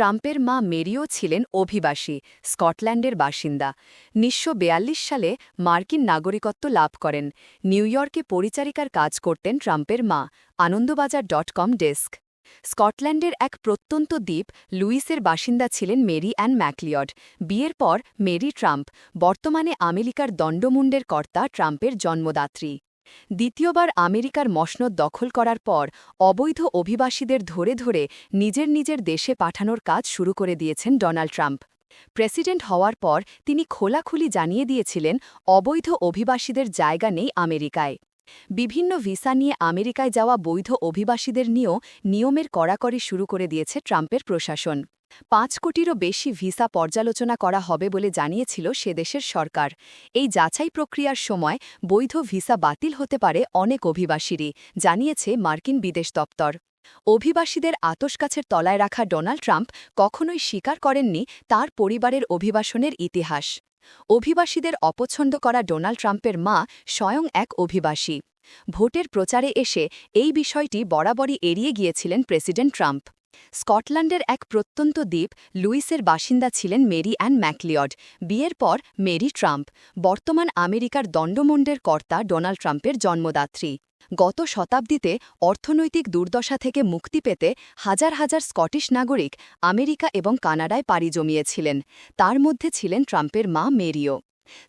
ট্রাম্পের মা মেরিও ছিলেন অভিবাসী, স্কটল্যান্ডের বাসিন্দা। উনিশশো সালে মার্কিন নাগরিকত্ব লাভ করেন। নিউ ইয়র্কে পরিচারিকার কাজ করতেন ট্রাম্পের মা। Anandabazar dot com desk. স্কটল্যান্ডের এক প্রত্যন্ত দ্বীপ, লুইসের বাসিন্দা ছিলেন মেরি অ্যান ম্যাকলিয়ড। বিয়ের পর, মেরি ট্রাম্প, বর্তমানে আমেরিকার দণ্ডমুণ্ডের কর্তা ট্রাম্পের জন্মদাত্রী। দ্বিতীয়বার আমেরিকার মসনদ দখল করার পর অবৈধ অভিবাসীদের ধরে ধরে নিজের নিজের দেশে পাঠানোর কাজ শুরু করে দিয়েছেন ডোনাল্ড ট্রাম্প। প্রেসিডেন্ট হওয়ার পর তিনি খোলাখুলি জানিয়ে দিয়েছিলেন, অবৈধ অভিবাসীদের জায়গা নেই আমেরিকায়। বিভিন্ন ভিসা নিয়ে আমেরিকায় যাওয়া বৈধ অভিবাসীদের নিয়েও নিয়মের কড়াকড়ি শুরু করে দিয়েছে ট্রাম্পের প্রশাসন। পাঁচ কোটিরও বেশি ভিসা পর্যালোচনা করা হবে বলে জানিয়েছিল সে দেশের সরকার। এই যাচাই প্রক্রিয়ার সময় বৈধ ভিসা বাতিল হতে পারে অনেক অভিবাসীরই, জানিয়েছে মার্কিন বিদেশ দপ্তর। অভিবাসীদের আতসকাছের তলায় রাখা ডোনাল্ড ট্রাম্প কখনোই স্বীকার করেননি তার পরিবারের অভিবাসনের ইতিহাস। অভিবাসীদের অপছন্দ করা ডোনাল্ড ট্রাম্পের মা স্বয়ং এক অভিবাসী। ভোটের প্রচারে এসে এই বিষয়টি বরাবরই এড়িয়ে গিয়েছিলেন প্রেসিডেন্ট ট্রাম্প। স্কটল্যান্ডের এক প্রত্যন্ত দ্বীপ, লুইসের বাসিন্দা ছিলেন মেরি অ্যান ম্যাকলিয়ড। বিয়ের পর, মেরি ট্রাম্প, বর্তমান আমেরিকার দণ্ডমুণ্ডের কর্তা ডোনাল্ড ট্রাম্পের জন্মদাত্রী। গত শতাব্দীতে অর্থনৈতিক দুর্দশা থেকে মুক্তি পেতে হাজার হাজার স্কটিশ নাগরিক আমেরিকা এবং কানাডায় পাড়ি জমিয়েছিলেন। তার মধ্যে ছিলেন ট্রাম্পের মা মেরিও।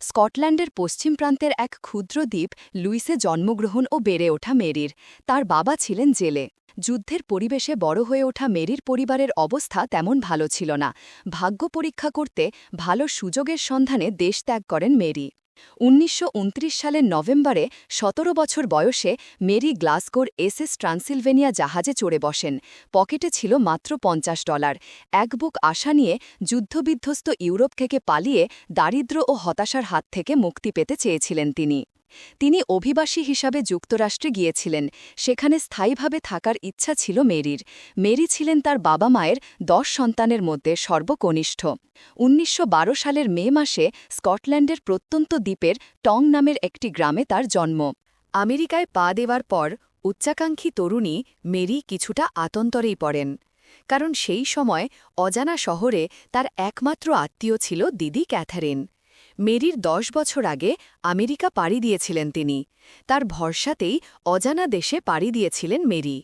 স্কটল্যান্ডের পশ্চিম প্রান্তের এক ক্ষুদ্র দ্বীপ, লুইসে জন্মগ্রহণ ও বেড়ে ওঠা মেরির। তার বাবা ছিলেন জেলে। যুদ্ধের পরিবেশে বড় হয়ে ওঠা মেরির পরিবারের অবস্থা তেমন ভালো ছিল না। ভাগ্য পরীক্ষা করতে ভালো সুযোগের সন্ধানে দেশ ত্যাগ করেন মেরি। উনিশশো উনত্রিশ সালের নভেম্বরে সতেরো বছর বয়সে মেরি গ্লাসগোর এসএস ট্রান্সিলভেনিয়া জাহাজে চড়ে বসেন। পকেটে ছিল মাত্র পঞ্চাশ ডলার। এক বুক আশা নিয়ে যুদ্ধবিধ্বস্ত ইউরোপ থেকে পালিয়ে দারিদ্র ও হতাশার হাত থেকে মুক্তি পেতে চেয়েছিলেন তিনি। তিনি অভিবাসী হিসাবে যুক্তরাষ্ট্রে গিয়েছিলেন। সেখানে স্থায়ীভাবে থাকার ইচ্ছা ছিল মেরির। মেরি ছিলেন তার বাবা মায়ের দশ সন্তানের মধ্যে সর্বকনিষ্ঠ। উনিশশো বারো সালের মে মাসে স্কটল্যান্ডের প্রত্যন্ত দ্বীপের টং নামের একটি গ্রামে তার জন্ম। আমেরিকায় পা দেওয়ার পর উচ্চাকাঙ্ক্ষী তরুণী মেরি কিছুটা আতন্তরেই পড়েন। কারণ সেই সময় অজানা শহরে তার একমাত্র আত্মীয় ছিল দিদি ক্যাথারিন। মেরির দশ বছর আগে আমেরিকা পাড়ি দিয়েছিলেন তিনি। তার ভরসাতেই অজানা দেশে পাড়ি দিয়েছিলেন মেরি।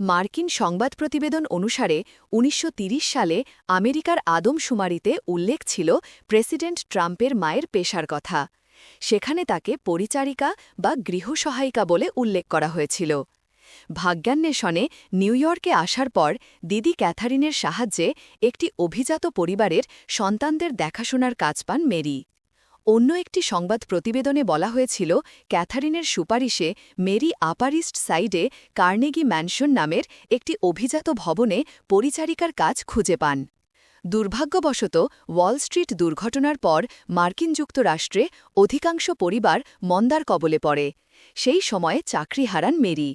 মার্কিন সংবাদ প্রতিবেদন অনুসারে উনিশশো সালে আমেরিকার আদমশুমারিতে উল্লেখ ছিল প্রেসিডেন্ট ট্রাম্পের মায়ের পেশার কথা। সেখানে তাকে পরিচারিকা বা গৃহসহায়িকা বলে উল্লেখ করা হয়েছিল। ভাগ্যান্বেষণে নিউ ইয়র্কে আসার পর দিদি ক্যাথারিনের সাহায্যে একটি অভিজাত পরিবারের সন্তানদের দেখাশোনার কাজ পান মেরি। অন্য একটি সংবাদ প্রতিবেদনে বলা হয়েছিল, ক্যাথারিনের সুপারিশে মেরি আপারিস্ট সাইডে কার্নেগি ম্যানশন নামের একটি অভিজাত ভবনে পরিচারিকার কাজ খুঁজে পান। দুর্ভাগ্যবশত, ওয়াল স্ট্রিট দুর্ঘটনার পর মার্কিন যুক্তরাষ্ট্রে অধিকাংশ পরিবার মন্দার কবলে পড়ে। সেই সময়ে চাকরি হারান মেরি।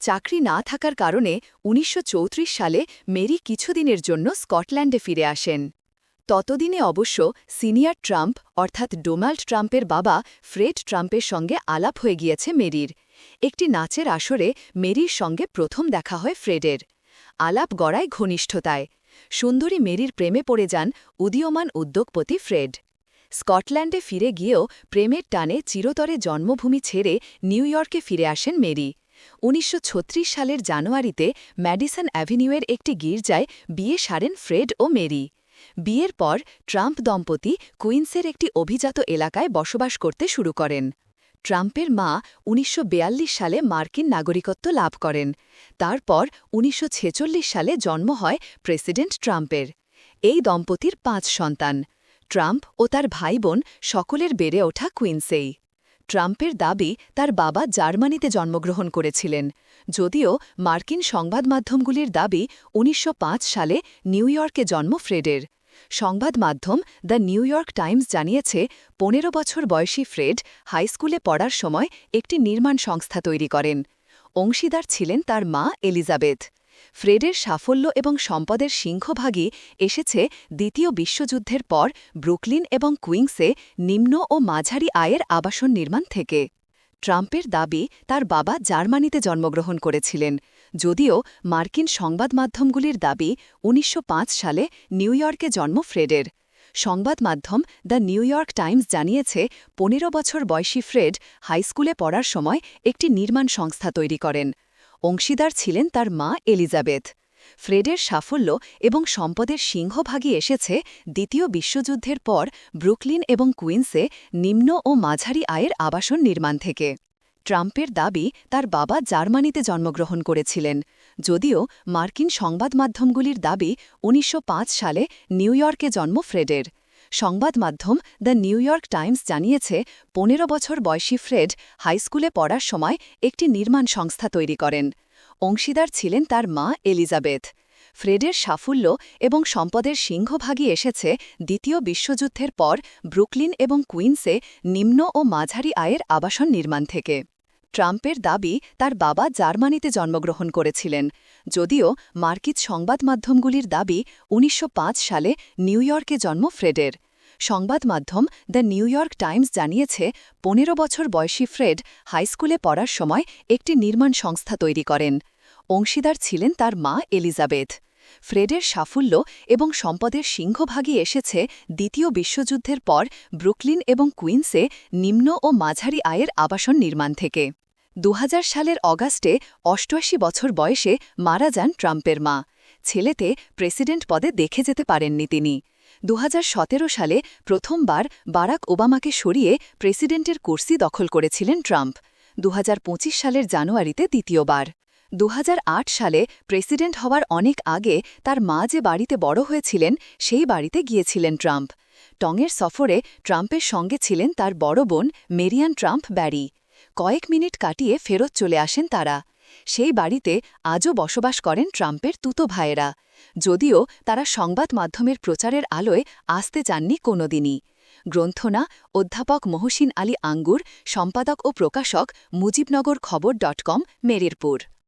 চাকরি না থাকার কারণে উনিশশো চৌত্রিশ সালে মেরি কিছুদিনের জন্য স্কটল্যান্ডে ফিরে আসেন। ততদিনে অবশ্য সিনিয়র ট্রাম্প, অর্থাৎ ডোনাল্ড ট্রাম্পের বাবা ফ্রেড ট্রাম্পের সঙ্গে আলাপ হয়ে গিয়েছে মেরির। একটি নাচের আসরে মেরির সঙ্গে প্রথম দেখা হয় ফ্রেডের। আলাপ গড়ায় ঘনিষ্ঠতায়। সুন্দরী মেরির প্রেমে পড়ে যান উদীয়মান উদ্যোগপতি ফ্রেড। স্কটল্যান্ডে ফিরে গিয়েও প্রেমের টানে চিরতরে জন্মভূমি ছেড়ে নিউ ইয়র্কে ফিরে আসেন মেরি। উনিশশো ছত্রিশ সালের জানুয়ারিতে ম্যাডিসন অ্যাভিনিউয়ের একটি গির্জায় বিয়ে সারেন ফ্রেড ও মেরি। বিয়ের পর ট্রাম্প দম্পতি কুইন্সের একটি অভিজাত এলাকায় বসবাস করতে শুরু করেন। ট্রাম্পের মা উনিশশো সালে মার্কিন নাগরিকত্ব লাভ করেন। তারপর উনিশশো ছেচল্লিশ সালে জন্ম হয় প্রেসিডেন্ট ট্রাম্পের। এই দম্পতির পাঁচ সন্তান। ট্রাম্প ও তার ভাই বোন সকলের বেড়ে ওঠা কুইন্সেই। ট্রাম্পের দাবি তার বাবা জার্মানিতে জন্মগ্রহণ করেছিলেন। যদিও মার্কিন সংবাদ মাধ্যমগুলির দাবি উনিশশো পাঁচ সালে নিউ ইয়র্কে জন্ম ফ্রেডের। সংবাদ মাধ্যম দ্য নিউ ইয়র্ক টাইমস জানিয়েছে, পনেরো বছর বয়সী ফ্রেড হাইস্কুলে পড়ার সময় একটি নির্মাণ সংস্থা তৈরি করেন। অংশীদার ছিলেন তার মা এলিজাবেথ। ফ্রেডের সাফল্য এবং সম্পদের সিংহভাগই এসেছে দ্বিতীয় বিশ্বযুদ্ধের পর ব্রুকলিন এবং কুইংসে নিম্ন ও মাঝারি আয়ের আবাসন নির্মাণ থেকে। ট্রাম্পের দাবি, তার বাবা জার্মানিতে জন্মগ্রহণ করেছিলেন। যদিও মার্কিন সংবাদ মাধ্যমগুলির দাবি, উনিশশো পাঁচ সালে নিউ ইয়র্কে জন্ম ফ্রেডের। সংবাদ মাধ্যম দ্য নিউ ইয়র্ক টাইমস জানিয়েছে, পনেরো বছর বয়সী ফ্রেড হাইস্কুলে পড়ার সময় একটি নির্মাণ সংস্থা তৈরি করেন। অংশীদার ছিলেন তার মা এলিজাবেথ। ফ্রেডের সাফল্য এবং সম্পদের সিংহভাগই এসেছে দ্বিতীয় বিশ্বযুদ্ধের পর ব্রুকলিন এবং কুইন্সে নিম্ন ও মাঝারি আয়ের আবাসন নির্মাণ থেকে। ট্রাম্পের দাবি, তার বাবা জার্মানিতে জন্মগ্রহণ করেছিলেন। যদিও মার্কিন সংবাদ মাধ্যমগুলির দাবি, উনিশশো পাঁচ সালে নিউ ইয়র্কে জন্ম ফ্রেডের। সংবাদ মাধ্যম দ্য নিউ ইয়র্ক টাইমস জানিয়েছে, পনেরো বছর বয়সী ফ্রেড হাইস্কুলে পড়ার সময় একটি নির্মাণ সংস্থা তৈরি করেন। অংশীদার ছিলেন তার মা এলিজাবেথ। ফ্রেডের সাফল্য এবং সম্পদের সিংহভাগই এসেছে দ্বিতীয় বিশ্বযুদ্ধের পর ব্রুকলিন এবং কুইন্সে নিম্ন ও মাঝারি আয়ের আবাসন নির্মাণ থেকে। ট্রাম্পের দাবি তার বাবা জার্মানিতে জন্মগ্রহণ করেছিলেন। যদিও মার্কিত সংবাদ মাধ্যমগুলির দাবি উনিশশো পাঁচ সালে নিউ ইয়র্কে জন্ম ফ্রেডের। সংবাদ মাধ্যম দ্য নিউ ইয়র্ক টাইমস জানিয়েছে, পনেরো বছর বয়সী ফ্রেড হাইস্কুলে পড়ার সময় একটি নির্মাণ সংস্থা তৈরি করেন। অংশীদার ছিলেন তার মা এলিজাবেথ। ফ্রেডের সাফল্য এবং সম্পদের সিংহভাগই এসেছে দ্বিতীয় বিশ্বযুদ্ধের পর ব্রুকলিন এবং কুইন্সে নিম্ন ও মাঝারি আয়ের আবাসন নির্মাণ থেকে। দু হাজার সালের অগাস্টে অষ্টআশি বছর বয়সে মারা যান ট্রাম্পের মা। ছেলেতে প্রেসিডেন্ট পদে দেখে যেতে পারেননি তিনি। দু হাজার সতেরো সালে প্রথমবার বারাক ওবামাকে সরিয়ে প্রেসিডেন্টের কুর্সি দখল করেছিলেন ট্রাম্প। দু হাজার পঁচিশ সালের জানুয়ারিতে দ্বিতীয়বার। দুহাজার আট সালে প্রেসিডেন্ট হওয়ার অনেক আগে তার মা যে বাড়িতে বড় হয়েছিলেন, সেই বাড়িতে গিয়েছিলেন ট্রাম্প। টংয়ের সফরে ট্রাম্পের সঙ্গে ছিলেন তার বড় বোন মেরিয়ান ট্রাম্প ব্যারি। কয়েক মিনিট কাটিয়ে ফেরত চলে আসেন তারা। সেই বাড়িতে আজও বসবাস করেন ট্রাম্পের তুতো ভাইয়েরা। যদিও তারা সংবাদ মাধ্যমের প্রচারের আলোয় আসতে চাননি কোনোদিনই। গ্রন্থনা অধ্যাপক মহসিন আলী আঙ্গুর, সম্পাদক ও প্রকাশক মুজিবনগর খবর ডট কম, মেরিরপুর।